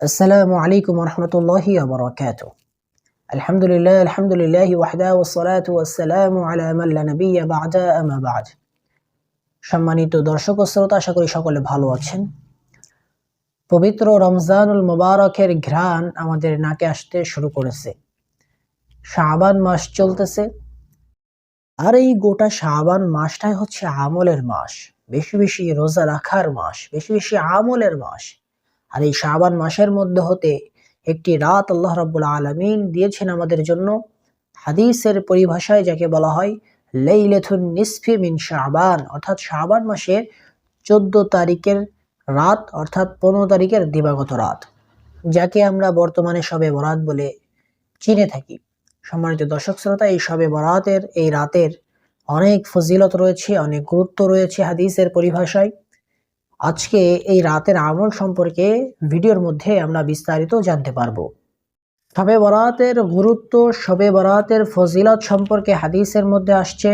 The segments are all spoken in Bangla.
আসসালামু আলাইকুম রহমতুল্লাহি আবরকাত আলহামদুলিল্লাহ আলহামদুলিল্লাহ ওয়াহদা ওসলাত ওয়াসালাম আলামাল্লা নবী বাজা আমা বাজ সম্মানিত দর্শক ও শ্রোতা, আশা করি সকলে ভালো আছেন। পবিত্র রমজানুল মোবারকের ঘ্রাণ আমাদের নাকে আসতে শুরু করেছে। শাহবান মাস চলতেছে। আর এই গোটা শাহবান মাসটাই হচ্ছে আমলের মাস। বেশি বেশি রোজা রাখার মাস, বেশি বেশি আমলের মাস। আর এই শাবান মাসের মধ্যে হতে একটি রাত আল্লাহ রাব্বুল আলামিন দিয়েছেন আমাদের জন্য হাদিসের পরিভাষায় যাকে বলা হয় লাইলাতুন নিসফি মিন শাবান, অর্থাৎ শাবান মাসের চোদ্দ তারিখের রাত, অর্থাৎ পনেরো তারিখের দিবাগত রাত, যাকে আমরা বর্তমানে সবে বরাত বলে চিনে থাকি। সম্মানিত দর্শক শ্রোতা, এই সবে বরাতের এই রাতের অনেক ফজিলত রয়েছে, অনেক গুরুত্ব রয়েছে হাদিসের পরিভাষায়। আজকে এই রাতের আমল সম্পর্কে ভিডিওর মধ্যে আমরা বিস্তারিত জানতে পারব। শবে বরাতের গুরুত্ব, শবে বরাতের ফজিলত সম্পর্কে হাদিসের মধ্যে আসছে।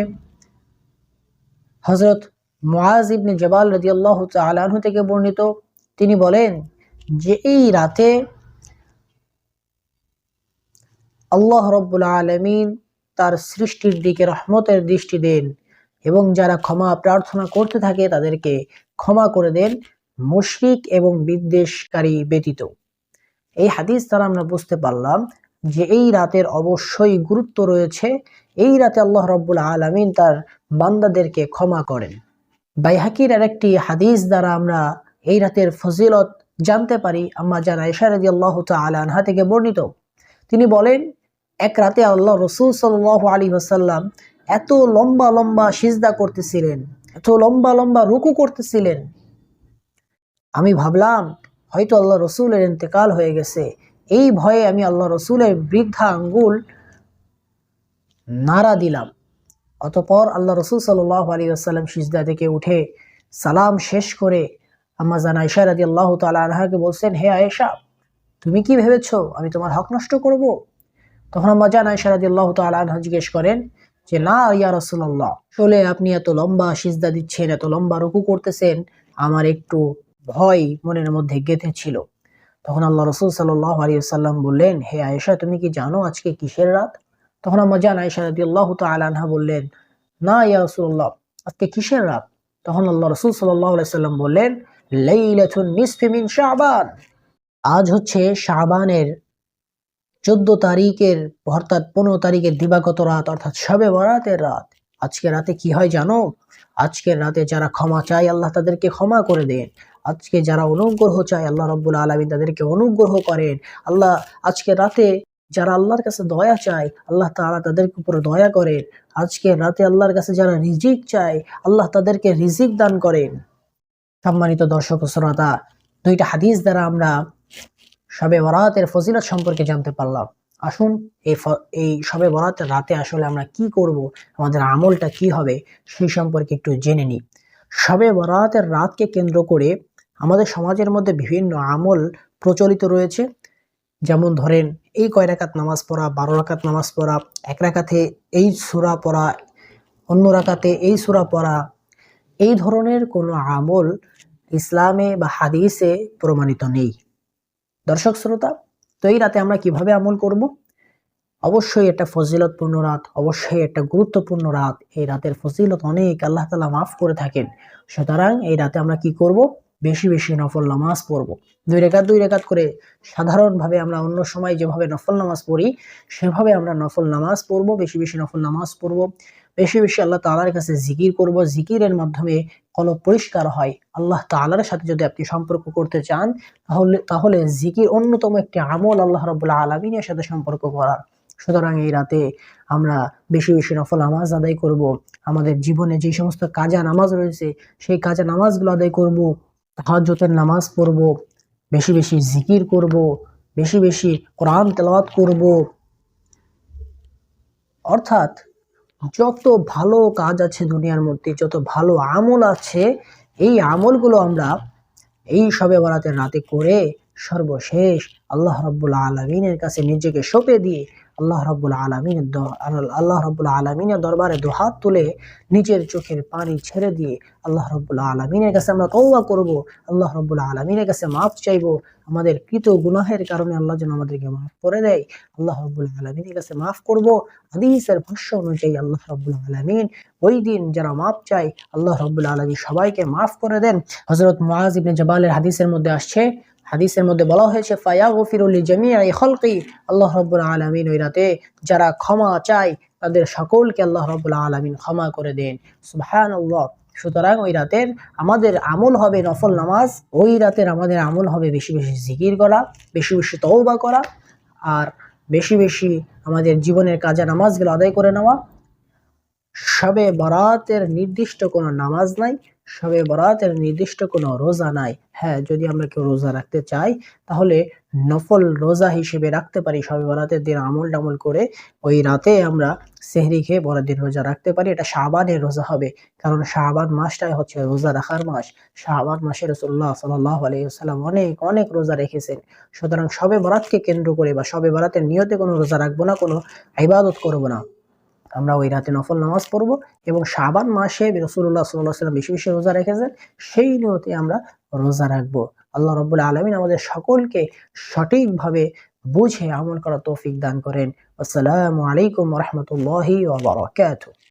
হজরত মুআজ ইবনে জবাল রাদিয়াল্লাহু তাআলা থেকে বর্ণিত। তিনি বলেন যে, এই রাতে আল্লাহ রব্বুল আলমিন তার সৃষ্টির দিকে রহমতের দৃষ্টি দেন এবং যারা ক্ষমা প্রার্থনা করতে থাকে তাদেরকে ক্ষমা করে দেন মুশরিক এবং বিদ্বেষকারী ব্যতীত। এই হাদিস দ্বারা আমরা বুঝতে পারলাম যে এই রাতের অবশ্যই গুরুত্ব রয়েছে। এই রাতে আল্লাহ রব্বুল আলমিন তার বান্দাদেরকে ক্ষমা করেন। বাইহাকির আরেকটি হাদিস দ্বারা আমরা এই রাতের ফজিলত জানতে পারি। আম্মা জান আয়সা রাজি আল্লাহ আনহা থেকে বর্ণিত। তিনি বলেন, এক রাতে আল্লাহ রসুল সাল আলী ওসাল্লাম এত লম্বা লম্বা সিজদা করতেছিলেন। এত লম্বা লম্বা রুকু করতেছিলেন। আমি ভাবলাম, হয়তো আল্লাহ রসুলের ইন্তেকাল হয়ে গেছে। এই ভয়ে আমি আল্লাহ রসুলের বৃদ্ধা আঙ্গুল নাড়া দিলাম। অতপর আল্লাহ রসুল সাল্লাহ আলী আসাল্লাম সিজদা থেকে উঠে সালাম শেষ করে আম্মা জান আয়সা রাদি আল্লাহ তালা আনহাকে বলছেন, হে আয়েশা, তুমি কি ভেবেছ আমি তোমার হক নষ্ট করব? তখন আম্মা জান আয়সা রাদি আল্লাহ তালা আনহা জিজ্ঞেস করেন যে, না ইয়া রসুল্লাহ আসলে আপনি এত লম্বা সিজদা দিচ্ছেন, এত লম্বা রুকু করতেছেন। আমার একটু ভয় মনের মধ্যে গেঁথে ছিল তখন আল্লাহ রসুল সাল্লাহ আলী সাল্লাম বললেন, হে আয়েশা, তুমি কি জানো আজকে কিসের রাত? তখন আম্মা জান আয়েশা রাদি আল্লাহ তালানহা বললেন, না ইয়া রসুল্লাহ আজকে কিসের রাত? তখন আল্লাহ রসুল সাল্লাহ আলাইসাল্লাম বললেন, লাইলাতুন নিসফি মিন শাবান। আজ হচ্ছে শাবানের চোদ্দ তারিখের, অর্থাৎ পনেরো তারিখের দিবাগত রাত, অর্থাৎ সবে বরাতের রাত। আজকে রাতে কি হয় জানো? আজকের রাতে যারা ক্ষমা চায়, আল্লাহ তাদেরকে ক্ষমা করে দেন। আজকে যারা অনুগ্রহ চায়, আল্লাহ রব্বুল আলমী তাদেরকে অনুগ্রহ করেন। আল্লাহ আজকে রাতে যারা আল্লাহর কাছে দয়া চায়, আল্লাহ তালা তাদের উপরে দয়া করেন। আজকে রাতে আল্লাহর কাছে যারা রিজিক চায়, আল্লাহ তাদেরকে রিজিক দান করেন। সম্মানিত দর্শক শ্রোতা, দুইটা হাদিস দ্বারা আমরা সবে বরাতের ফজিলত সম্পর্কে জানতে পারলাম। আসুন, এই এই সবে বরাতের রাতে আসলে আমরা কি করব, আমাদের আমলটা কি হবে, সেই সম্পর্কে একটু জেনে নিই। সবে বরাতের রাতকে কেন্দ্র করে আমাদের সমাজের মধ্যে বিভিন্ন আমল প্রচলিত রয়েছে। যেমন ধরেন, এই কয় রাকাত নামাজ পড়া, বারো রাকাত নামাজ পড়া, এক রাকাতে এই সুরা পড়া, অন্য রাকাতে এই সুরা পড়া। এই ধরনের কোনো আমল ইসলামে বা হাদিসে প্রমাণিত নেই। দর্শক শ্রোতা, তো এই রাতে আমরা কীভাবে আমল করব? অবশ্যই একটা ফজিলতপূর্ণ রাত, অবশ্যই একটা গুরুত্বপূর্ণ রাত। এই রাতের ফজিলত অনেক, আল্লাহ তালা মাফ করে থাকেন। সুতরাং এই রাতে আমরা কি করব? বেশি বেশি নফল নামাজ পড়ব। দুই রেখাত দুই রেখাত করে সাধারণভাবে আমরা অন্য সময় যেভাবে নফল নামাজ পড়ি, সেভাবে আমরা নফল নামাজ পড়ব, বেশি বেশি নফল নামাজ পড়ব। বেশি বেশি আল্লাহ তালার কাছে জিকির করব। জিকিরের মাধ্যমে কলব পরিষ্কার হয়। আল্লাহ তালার সাথে যদি আপনি সম্পর্ক করতে চান, তাহলে তাহলে জিকির অন্যতম একটি আমল আল্লাহ রবুল্লাহ আলমিনের সাথে সম্পর্ক করার। সুতরাং এই রাতে আমরা বেশি বেশি নফল নামাজ আদায় করব। আমাদের জীবনে যে সমস্ত কাজা নামাজ রয়েছে, সেই কাজা নামাজগুলো আদায় করব হাজতের নামাজ পড়ব, বেশি বেশি জিকির করব, বেশি বেশি কোরআন তেলাওয়াত করব। অর্থাৎ যত ভালো কাজ আছে দুনিয়ার মধ্যে, যত ভালো আমল আছে, এই আমলগুলো আমরা এই সবে বরাতের রাতে করে সর্বশেষ আল্লাহ রব্বুল আলমিনের কাছে নিজেকে সঁপে দিয়ে আল্লাহ রব্বুল আলমিনের আল্লাহ রব্বুল আলমিনের দরবারে দুহাত তুলে নিজের চোখের পানি ছেড়ে দিয়ে আল্লাহ রব্বুল আলমিনের কাছে আমরা তৌবা করব। আল্লাহ রব্বুল আলমিনের কাছে মাফ চাইব। আমাদের কৃত গুনাহের কারণে আল্লাহ যেন আমাদেরকে মাফ করে দেয়। আল্লাহ রব্বুল আলমিনের কাছে মাফ করব। হাদিসের ভাষ্য অনুযায়ী আল্লাহ রব্বুল আলমিন ওই দিন যারা মাফ চায়, আল্লাহ রব্বুল আলমী সবাইকে মাফ করে দেন। হজরত মুআজ ইবনে জাবালের হাদিসের মধ্যে আসছে হাদিসের মধ্যে বলা হয়েছে ফায়া গফিরুল জামিআই খলকি আল্লাহ রব্বুল আলমিন ওই রাতে যারা ক্ষমা চায়, তাদের সকলকে আল্লাহ রব্বুল আলমিন ক্ষমা করে দেন। সুবহানাল্লাহ। সুতরাং ওই রাতের আমাদের আমল হবে নফল নামাজ, ওই রাতের আমাদের আমল হবে বেশি বেশি জিকির করা, বেশি বেশি তওবা করা, আর বেশি বেশি আমাদের জীবনের কাজা নামাজগুলো আদায় করে নেওয়া। শবে বরাতের নির্দিষ্ট কোনো নামাজ নাই শবে বরাতের নির্দিষ্ট কোনো রোজা নাই। হ্যাঁ যদি আমরা কেউ রোজা রাখতে চাই, তাহলে নফল রোজা হিসেবে রাখতে পারি। শবে বরাতের দিন আমল টামল করে ওই রাতে আমরা সেহরি খেয়ে বড় দিন রোজা রাখতে পারি। এটা শাহবানের রোজা হবে। কারণ শাহবান মাসটাই হচ্ছে রোজা রাখার মাস। শাহবান মাসে রসুল্লাহ সাল্লাহ আলাইসাল্লাম অনেক অনেক রোজা রেখেছেন। সুতরাং শবে বরাতকে কেন্দ্র করে বা শবে বরাতের নিয়তে কোনো রোজা রাখব না, কোনো ইবাদত করব না। আমরা ওই রাতে নফল নামাজ পড়ব এবং সাবান মাসে রসুল্লাহ সাল্লাহ সাল্লাম বেশি বেশি রোজা রেখেছেন, সেই নিয়তে আমরা রোজা রাখব। আল্লাহ রব্বুল আলমিন আমাদের সকলকে সঠিকভাবে বুঝে আমল করা তৌফিক দান করেন। আসসালামু আলাইকুম রহমতুল্লাহি